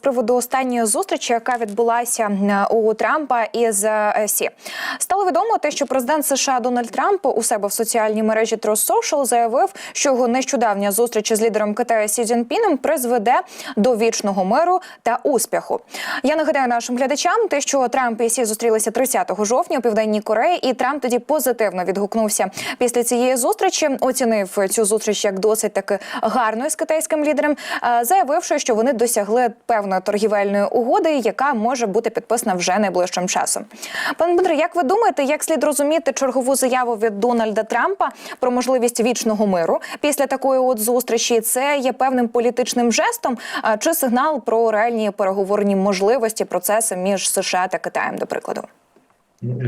приводу останньої зустрічі, яка відбулася е, у Трампа із е, Сі. Стало відомо те, що президент США Дональд Трамп у себе в соціальній мережі Truth Social заявив, що його нещодавня зустріч з лідером Китаю Сі Цзіньпіном призведе до вічного миру та успіху. Я нагадаю нашим глядачам, те, що Трамп і Сі зустрілися 30 жовтня у південній Кореї, і Трамп тоді позитивно відгукнувся після цієї зустрічі. Оцінив цю зустріч як досить таки гарною з китайським лідером, е, заявивши, що вони досягли певної торгівельної угоди, яка може бути підписана вже найближчим часом. Пане Дмитре, як ви думаєте, як слід розуміти чергову заяву від Дональда Трампа про можливість вічного миру після такої от зустрічі? Це є певним політичним жестом чи сигнал про реальні переговорні можливості процеси між США та Китаєм, до прикладу?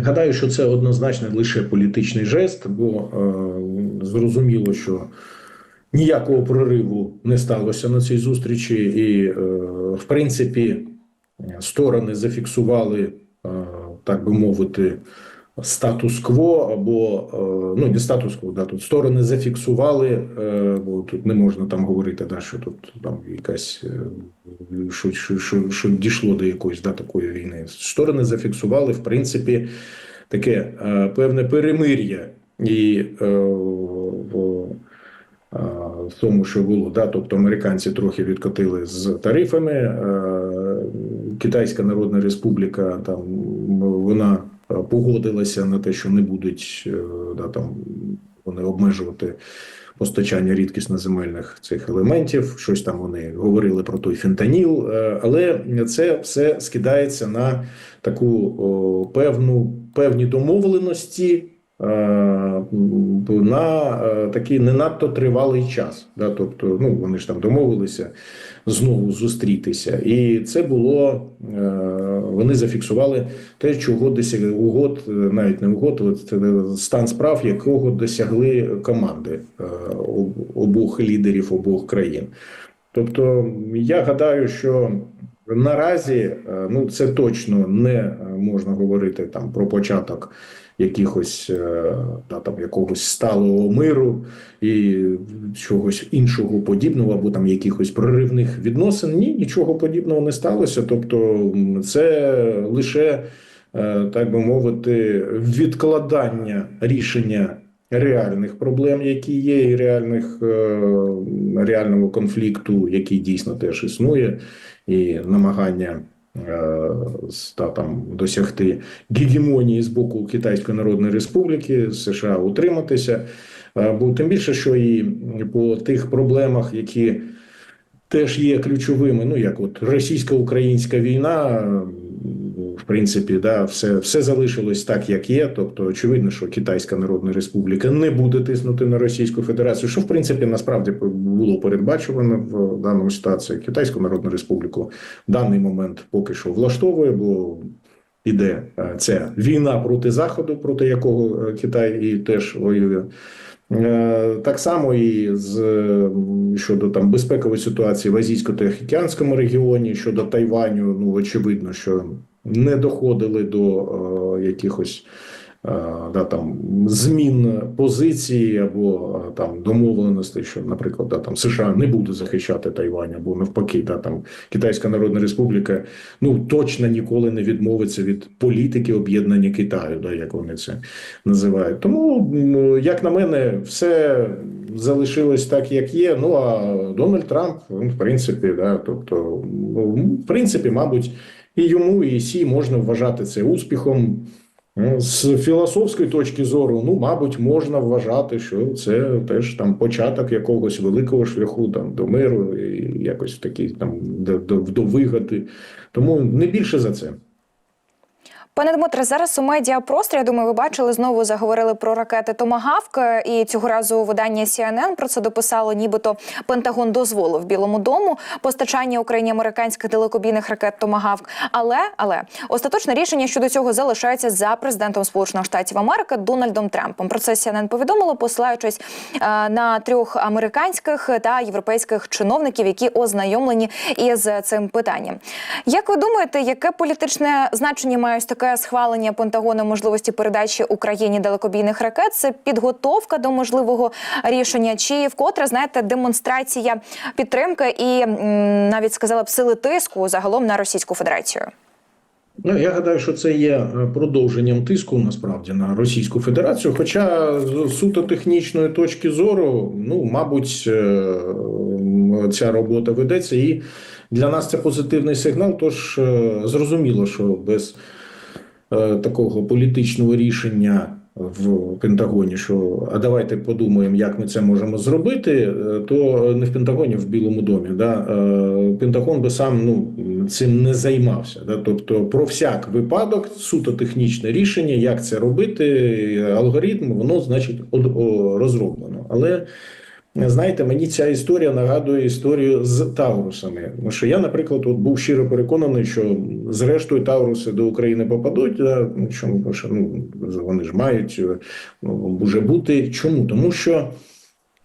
Гадаю, що це однозначно лише політичний жест, бо е, зрозуміло, що ніякого прориву не сталося на цій зустрічі, і, е, в принципі, сторони зафіксували, е, так би мовити, статус-кво або е, ну не статус-кво, да, тут сторони зафіксували, бо тут не можна там говорити, да, що тут там якась що, що, що, що дійшло до якоїсь да, такої війни. Сторони зафіксували, в принципі, таке певне перемир'я і в тому, що було, да, тобто американці трохи відкотили з тарифами. е, Китайська Народна Республіка там вона е, погодилася на те, що не будуть е, да, там вони обмежувати постачання рідкісно земельних цих елементів. Щось там вони говорили про той фентаніл, але це все скидається на таку о, певну певні домовленості. Е, На е, такий не надто тривалий час, да, тобто, ну вони ж там домовилися знову зустрітися, і це було е, вони зафіксували те, чого досягли угод, навіть не угод, е, стан справ, якого досягли команди обох лідерів обох країн. Тобто, я гадаю, що наразі ну це точно не можна говорити там про початок якихось е, да, там якогось сталого миру і чогось іншого подібного, або там якихось проривних відносин. Ні, нічого подібного не сталося. Тобто, це лише е, так би мовити, відкладання рішення реальних проблем, які є, і реальних е, реального конфлікту, який дійсно теж існує, і намагання. Е, Та там досягти гегемонії з боку Китайської Народної Республіки США утриматися, Е, бо тим більше, що і по тих проблемах, які теж є ключовими, ну як от російсько-українська війна, принципі, да, все, все залишилось так, як є. Тобто, очевидно, що Китайська Народна Республіка не буде тиснути на Російську Федерацію, що в принципі насправді було передбачувано в даному ситуації. Китайську Народну Республіку в даний момент поки що влаштовує, бо іде е, ця війна проти Заходу, проти якого е, Китай і теж воює. Е, Так само і з щодо там безпекової ситуації в азійсько-тихоокеанському регіоні щодо Тайваню, ну очевидно, що не доходили до е, якихось е, да, там змін позиції або е, там домовленостей, що, наприклад, да, там США не буде захищати Тайвань, або навпаки, да, там Китайська Народна Республіка ну точно ніколи не відмовиться від політики об'єднання Китаю, да, як вони це називають. Тому, як на мене, все залишилось так, як є. Ну а Дональд Трамп, він, в принципі, да, тобто, ну, в принципі, мабуть, і йому, і сі можна вважати це успіхом. Ну, З філософської точки зору, ну, мабуть, можна вважати, що це теж там початок якогось великого шляху там до миру, і якось такий там до, до, до вигоди. Тому не більше за це. Пане Дмитре, зараз у медіапросторі, я думаю, ви бачили, знову заговорили про ракети Томагавк. І цього разу видання CNN про це дописало, нібито Пентагон дозволив Білому дому постачання Україні американських далекобійних ракет Томагавк. Але але остаточне рішення щодо цього залишається за президентом Сполучених Штатів Америки Дональдом Трампом. Про це CNN повідомило, посилаючись е, на трьох американських та європейських чиновників, які ознайомлені із цим питанням. Як ви думаєте, яке політичне значення має ось таке таке схвалення Пентагону можливості передачі Україні далекобійних ракет? Це підготовка до можливого рішення, чи вкотре знаєте демонстрація підтримки і навіть сказала б сили тиску загалом на Російську Федерацію? Ну, я гадаю, що це є е, продовженням тиску насправді на Російську Федерацію. Хоча з суто технічної точки зору, ну мабуть, е, ця робота ведеться, і для нас це позитивний сигнал. Тож е, зрозуміло, що без такого політичного рішення в Пентагоні, що а давайте подумаємо, як ми це можемо зробити, е, то не в Пентагоні, в Білому домі. Да? е, Пентагон би сам ну, цим не займався. Да? Тобто, про всяк випадок, суто технічне рішення, як це робити, алгоритм, воно значить розроблено. Але Знаєте, мені ця історія нагадує історію з Таурусами. Що я, наприклад, от був щиро переконаний, що зрештою Тауруси до України попадуть. Да? Ну, Чому? Тому що ну, вони ж мають е, ну, вже бути. Чому? Тому що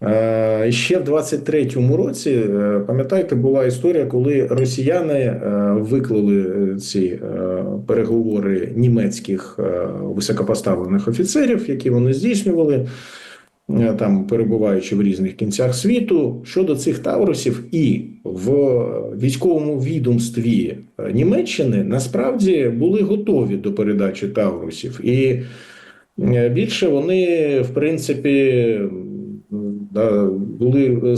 е, ще в 23-му році, е, пам'ятаєте, була історія, коли росіяни е, виклали ці переговори німецьких високопоставлених офіцерів, які вони здійснювали там перебуваючи в різних кінцях світу щодо цих таурусів, і в військовому відомстві е, Німеччини насправді були готові до передачі таурусів, і е, більше вони, в принципі, були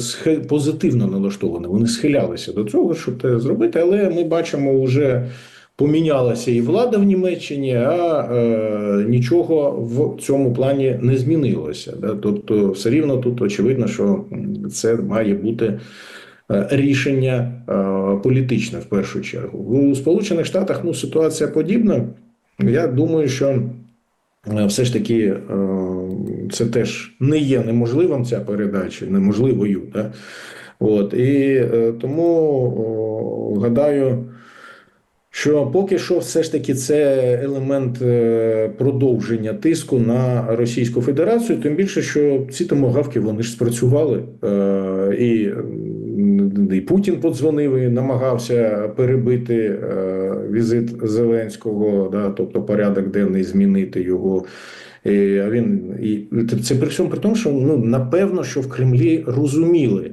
позитивно налаштовані. Вони схилялися до цього, щоб це зробити, але ми бачимо вже. Помінялася і влада в Німеччині, а е, нічого в цьому плані не змінилося. Да? Тобто, все рівно тут очевидно, що це має бути е, рішення е, політичне в першу чергу. У Сполучених Штатах ну, ситуація подібна. Я думаю, що е, все ж таки е, це теж не є неможливим ця передача, неможливою. Да? От, і е, тому о, гадаю. Що поки що, все ж таки, це елемент е, продовження тиску на Російську Федерацію, тим більше, що ці томогавки вони ж спрацювали, Е, і, і Путін подзвонив і намагався перебити е, візит Зеленського, да, тобто порядок денний змінити його. І, а він і це при всьому при тому, що ну напевно, що в Кремлі розуміли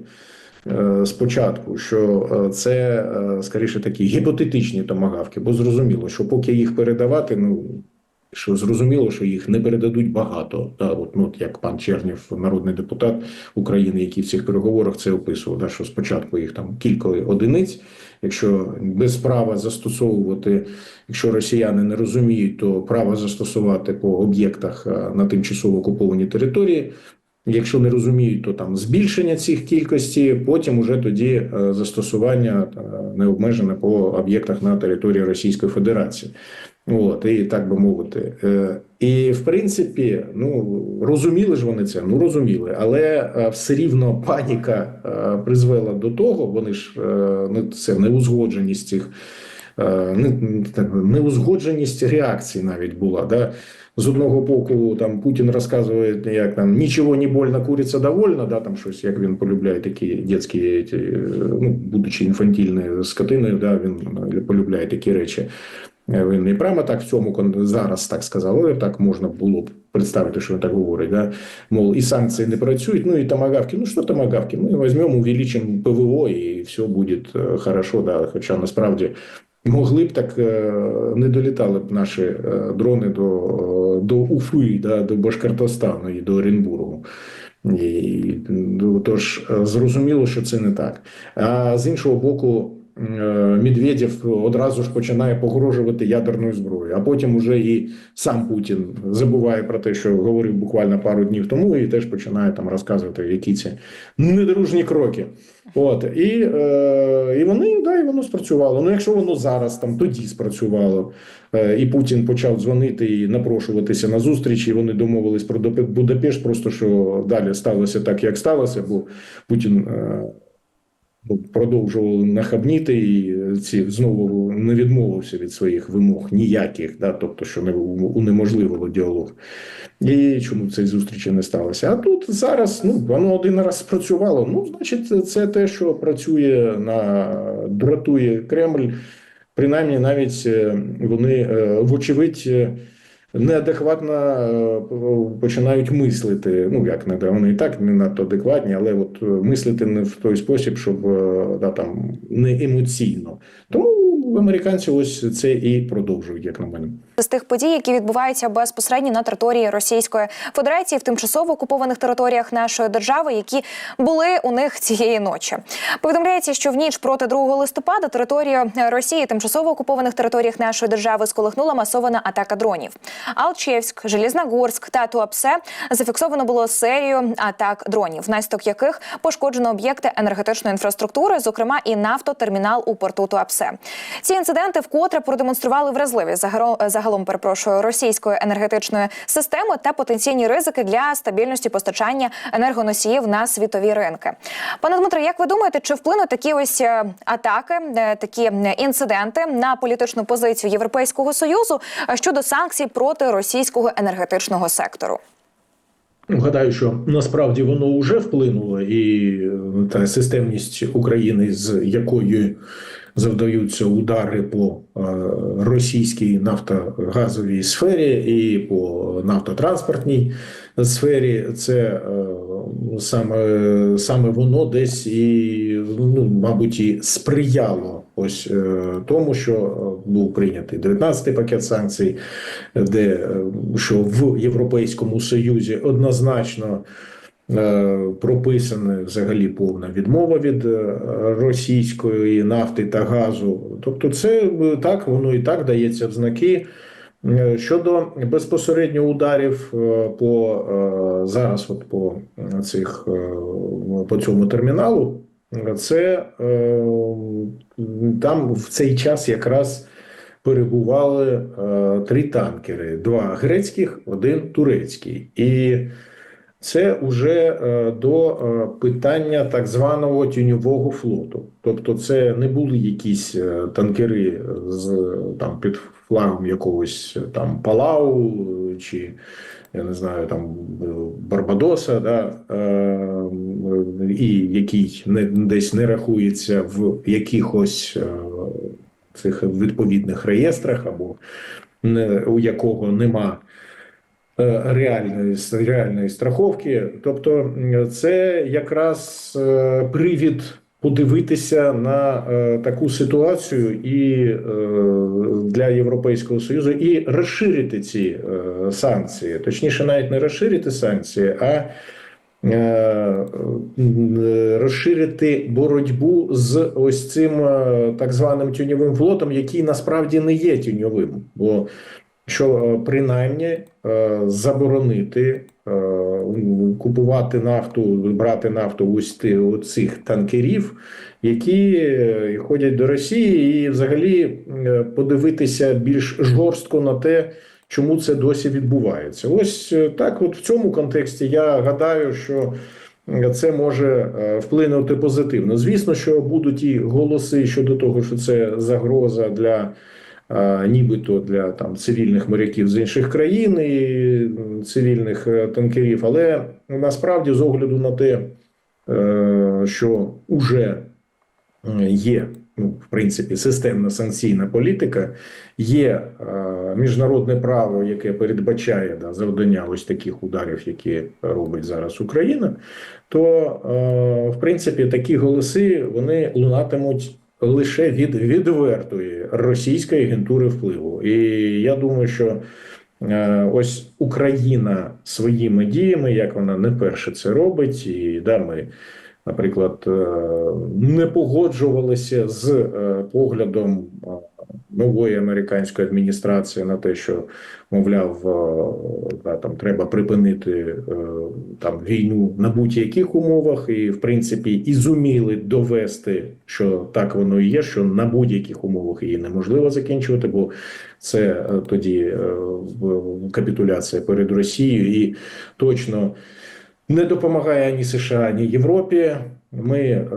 спочатку, що е, це е, скоріше такі гіпотетичні томагавки, бо зрозуміло, що поки їх передавати, ну що зрозуміло, що їх не передадуть багато. Да, от, ну, як пан Чернєв, народний депутат України, який в цих переговорах це описував, да, що спочатку їх там кілька одиниць. Якщо без права застосовувати, якщо росіяни не розуміють, то право застосувати по об'єктах е, на тимчасово окупованій території. Якщо не розуміють, то там збільшення цих кількості, потім уже тоді е, застосування е, необмежене по об'єктах на території Російської Федерації. От, і так би мовити. Е, І в принципі, ну розуміли ж вони це, ну розуміли, але все рівно паніка призвела до того, вони ж ну, це неузгодженість цих. Е, не- Неузгодженість реакцій навіть була. Да? З одного боку, там Путін розказує, як там нічого не больно, куриця довольна, да, там щось, як він полюбляє такі дітські, е, ну, будучи інфантільною скотиною, да, він е, полюбляє такі речі. Він не прямо так в цьому зараз так сказав, але так можна було б представити, що він так говорить. Да? Мол, і санкції не працюють, ну і томагавки. Ну що томагавки? Ми візьмемо, увеличимо ПВО і все буде хорошо. Да? Хоча насправді могли б так е, не долітали б наші е, дрони до, до Уфи, да? до Башкортостану і до Оренбургу. І, ну, тож е, зрозуміло, що це не так. А з іншого боку, Медведєв одразу ж починає погрожувати ядерною зброєю, а потім уже і сам Путін забуває про те, що говорив буквально пару днів тому, і теж починає там розказувати, які це недружні кроки. От і, е, і вони да, і воно спрацювало. Ну, якщо воно зараз там тоді спрацювало, е, і Путін почав дзвонити і напрошуватися на зустрічі, і вони домовились про Будапешт, просто що далі сталося так, як сталося, бо Путін. е, продовжували нахабніти, і ці знову не відмовився від своїх вимог ніяких, да, тобто, що не унеможливило діалог. І чому цієї зустрічі не сталося? А тут зараз ну воно один раз спрацювало. Ну, значить, це те, що працює на дратує Кремль. принаймні навіть е, вони е, вочевидь. Неадекватно е, починають мислити. Ну як не вони і так не надто адекватні, але от е, мислити не в той спосіб, щоб е, да, там не емоційно. Тому американці ось це і продовжують, як на мене. З тих подій, які відбуваються безпосередньо на території Російської Федерації в тимчасово окупованих територіях нашої держави, які були у них цієї ночі. Повідомляється, що в ніч проти 2 листопада територію Росії тимчасово окупованих територіях нашої держави сколихнула масована атака дронів. Алчевськ, Желізногорськ та Туапсе зафіксовано було серію атак дронів, внаслідок яких пошкоджено об'єкти енергетичної інфраструктури, зокрема і нафтотермінал у порту Туапсе. Ці інциденти вкотре продемонстрували вразливість загаро- загалом перепрошую російської енергетичної системи та потенційні ризики для стабільності постачання енергоносіїв на світові ринки. Пане Дмитро, як ви думаєте, чи вплинуть такі ось е, атаки, е, такі е, інциденти на політичну позицію Європейського союзу щодо санкцій проти російського енергетичного сектору? Гадаю, що насправді воно вже вплинуло, і та системність України, з якою завдаються удари по е, російській нафтогазовій сфері і по нафтотранспортній сфері, це е, саме, саме воно десь і ну, мабуть і сприяло ось е, тому, що був прийнятий 19-й пакет санкцій, де що в Європейському Союзі однозначно прописана взагалі повна відмова від е, російської нафти та газу. Тобто, це е, так, воно і так дається в знаки. Е, Щодо безпосередньо ударів е, по е, зараз, от по е, цих е, по цьому терміналу, е, це е, там в цей час якраз перебували е, три танкери: два грецьких, один турецький. І це вже е, до е, питання так званого тіньового флоту. Тобто, це не були якісь е, танкери з там під флагом якогось там Палау чи я не знаю, там Барбадоса, да, і який не десь не рахується в якихось цих відповідних реєстрах, або у якого нема реальної, реальної страховки. Тобто, це якраз е, привід подивитися на е, таку ситуацію і е, для Європейського Союзу і розширити ці е, санкції, точніше, навіть не розширити санкції, а е, е, розширити боротьбу з ось цим е, так званим тюньовим флотом, який насправді не є тюньовим, бо що е, принаймні е, заборонити е, купувати нафту, брати нафту ти- цих танкерів, які ходять до Росії, і взагалі подивитися більш жорстко на те, чому це досі відбувається. Ось так, от в цьому контексті я гадаю, що. Це може вплинути позитивно. Звісно, що будуть і голоси щодо того, що це загроза для нібито для там цивільних моряків з інших країн і цивільних е, танкерів. Але насправді, з огляду на те, е, що вже є ну, в принципі системна санкційна політика, є е, міжнародне право, яке передбачає да, завдання ось таких ударів, які робить зараз Україна, то в принципі такі голоси вони лунатимуть. Лише від відвертої російської агентури впливу, і я думаю, що е, ось Україна своїми діями, як вона не перше це робить, і да, ми, наприклад, е, не погоджувалися з е, поглядом е, нової американської адміністрації на те, що мовляв, да, там треба припинити там війну на будь-яких умовах, і в принципі і зуміли довести, що так воно і є, що на будь-яких умовах її неможливо закінчувати, бо це тоді капітуляція перед Росією. І точно не допомагає ані США, ані Європі. Ми е,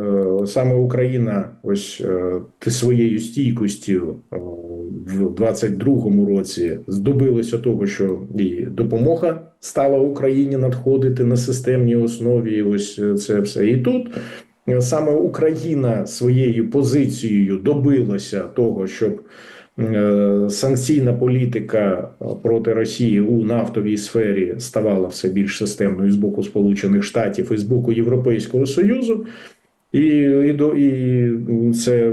саме Україна, ось е, своєю стійкістю е, в 22-му році здобилися того, що і допомога стала Україні надходити на системній основі. Ось це все і тут. саме Україна своєю позицією добилася того, щоб санкційна політика е, проти Росії у нафтовій сфері ставала все більш системною з боку Сполучених Штатів і з боку Європейського Союзу. І, і, і це,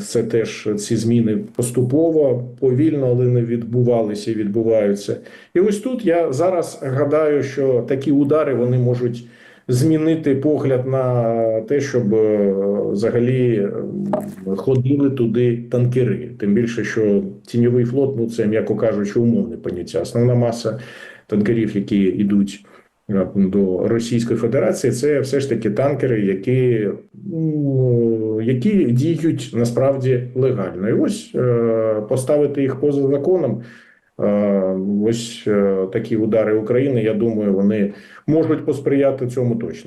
це теж ці зміни поступово, повільно, але не відбувалися і відбуваються. І ось тут я зараз гадаю, що такі удари вони можуть змінити погляд на те, щоб е, взагалі е, ходили туди танкери. Тим більше, що тіньовий флот, ну це м'яко кажучи, умовне поняття. Основна маса танкерів, які йдуть е, до Російської Федерації, це все ж таки танкери, які, ну, які діють насправді легально. І ось поставити їх поза законом. Е, Ось е, такі удари України. Я думаю, вони можуть посприяти цьому точно.